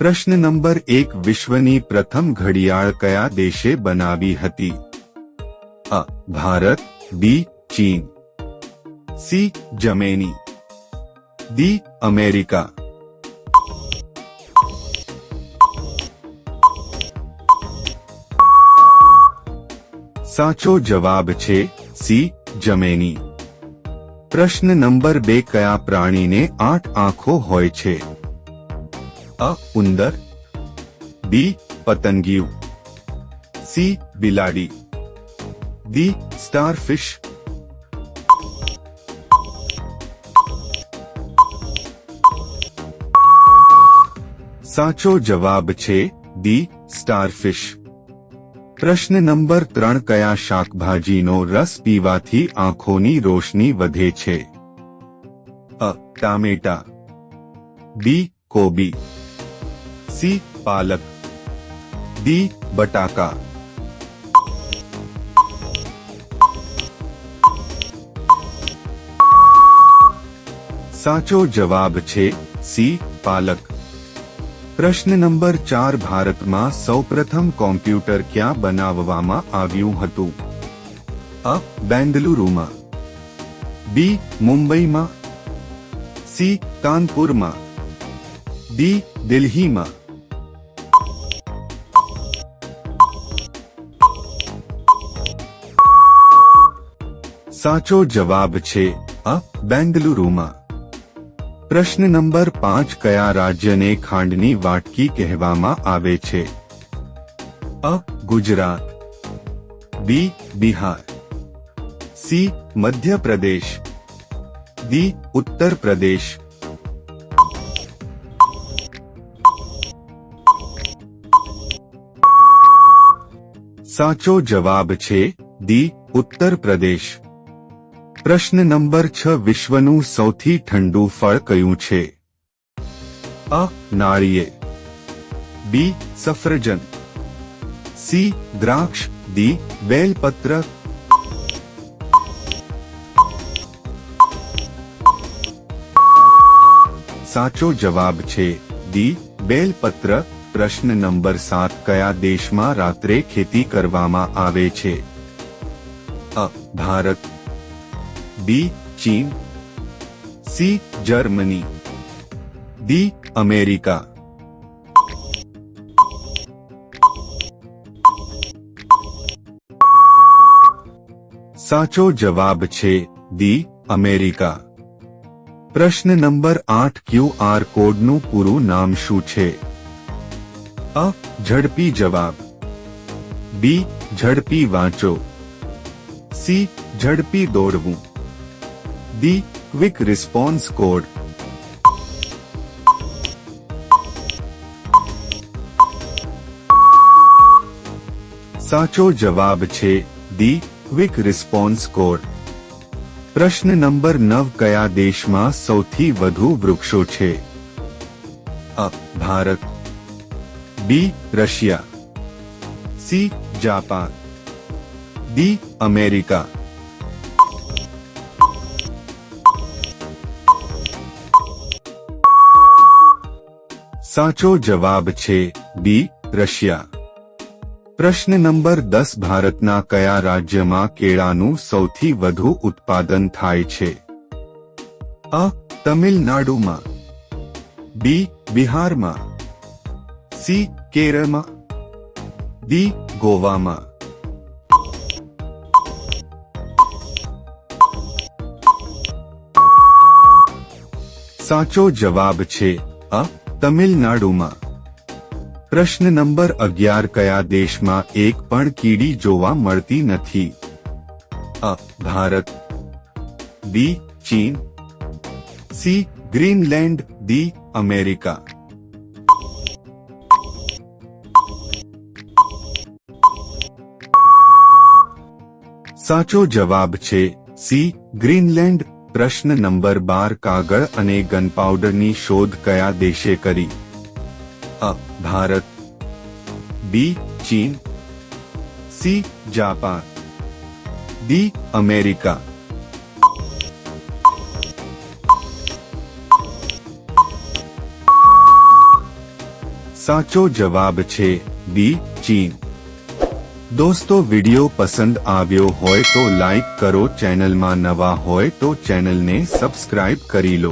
પ્રશ્ન નંબર એક, વિશ્વની પ્રથમ ઘડિયાળ કયા દેશે બનાવી હતી? અ, ભારત, બી, ચીન. સી જમેની દી અમેરિકા. સાચો જવાબ છે સી જમેની પ્રશ્ન નંબર બે, કયા પ્રાણીને આઠ આંખો હોય છે? અ ઉંદર, બી પતંગિયું, સી બિલાડી, ડી સ્ટારફિશ. સાચો જવાબ છે દી સ્ટારફિશ. પ્રશ્ન નંબર ત્રણ, કયા શાકભાજીનો રસ પીવાથી આંખોની રોશની વધે છે? અ, ટામેટા, બી કોબી. સી પાલક ડી બટાકા સાચો જવાબ છે સી પાલક પ્રશ્ન નંબર ચાર ભારતમાં સૌપ્રથમ કોમ્પ્યુટર ક્યાં બનાવવામાં આવ્યું હતું અ બેંગલુરુમાં બી મુંબઈમાં સી કાનપુરમાં ડી દિલ્હીમાં સાચો જવાબ છે અ બેંગલુરુમાં પ્રશ્ન નંબર પાંચ કયા રાજ્યને ખાંડની વાટકી કહેવામાં આવે છે A Gujarat B Bihar C Madhya Pradesh D Uttar Pradesh સાચો જવાબ છે ડી ઉત્તર પ્રદેશ પ્રશ્ન નંબર છ વિશ્વનું સૌથી ઠંડુ ફળ કયું છે? અ. નાળિયેર. બી. સફરજન. સી. દ્રાક્ષ. ડી. બેલપત્ર. સાચો જવાબ છે ડી. બેલપત્ર. પ્રશ્ન નંબર સાત કયા દેશમાં રાત્રે ખેતી કરવામાં આવે છે? અ. ભારત. બી ચીન, સી જર્મની, ડી અમેરિકા. સાચો જવાબ છે દી અમેરિકા. પ્રશ્ન નંબર આઠ ક્યુ આર કોડનું પૂરું નામ શું છે? અ, ઝડપી જવાબ. બી, ઝડપી વાંચો. સી, ઝડપી દોડવું ડી ક્વિક રિસ્પોન્સ કોડ સાચો જવાબ છે ડી ક્વિક રિસ્પોન્સ કોડ પ્રશ્ન નંબર નવ કયા દેશમાં સૌથી વધુ વૃક્ષો છે A Bharat B Russia C Japan D America સાચો જવાબ છે બી, રશિયા. પ્રશ્ન નંબર દસ, ભારતના કયા રાજ્યમાં કેળાનું સૌથી વધુ ઉત્પાદન થાય છે? અ, તમિલનાડુમાં. બી, બિહારમાં. સી, કેરળમાં. ડી, ગોવામાં. સાચો જવાબ છે અ તમિલનાડુમાં પ્રશ્ન નંબર અગિયાર કયા દેશમાં એક પણ કીડી જોવા મળતી નથી અ ભારત બી ચીન સી ગ્રીનલેન્ડ ડી અમેરિકા સાચો જવાબ છે સી ગ્રીનલેન્ડ પ્રશ્ન નંબર બાર કાગળ અને ગનપાઉડરની શોધ કયા દેશે કરી? અ, ભારત. બી, ચીન. C, Japan. D, America. સાચો જવાબ છે ડી ચીન. દોસ્તો, વિડિયો પસંદ આવ્યો હોય તો લાઈક કરો, ચેનલમાં નવા હોય તો ચેનલને સબસ્ક્રાઇબ કરી લો.